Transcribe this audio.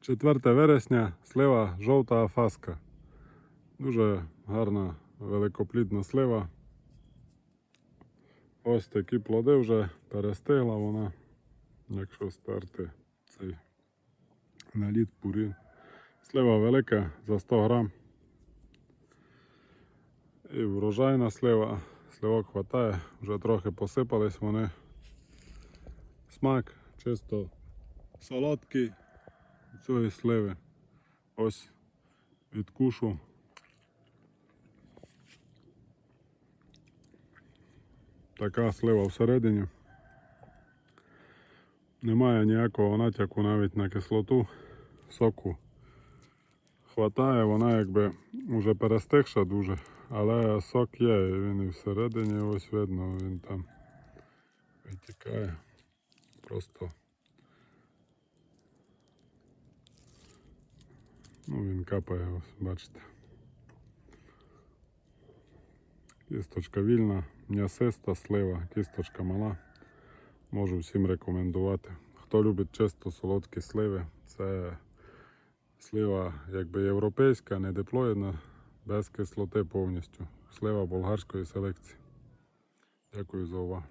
4 вересня, слива жовта афаска. Дуже гарна великоплідна слива. Ось такі плоди вже перестигла вона, якщо стерти цей наліт пурін. Слива велика за 100 грам. І врожайна слива. Сливок хватає, вже трохи посипались вони. Смак чисто солодкий цієї сливи. Ось відкушу. Така слива всередині. Немає ніякого натяку навіть на кислоту соку. Хватає, вона якби вже перестигша дуже, але сок є, він і всередині ось видно, він там витікає. Просто ну, він капає, ось бачите. Кісточка вільна, м'ясиста слива, кісточка мала. Можу всім рекомендувати. Хто любить чисто солодкі сливи, це слива якби європейська, не диплоїдна, без кислоти повністю. Слива болгарської селекції. Дякую за увагу.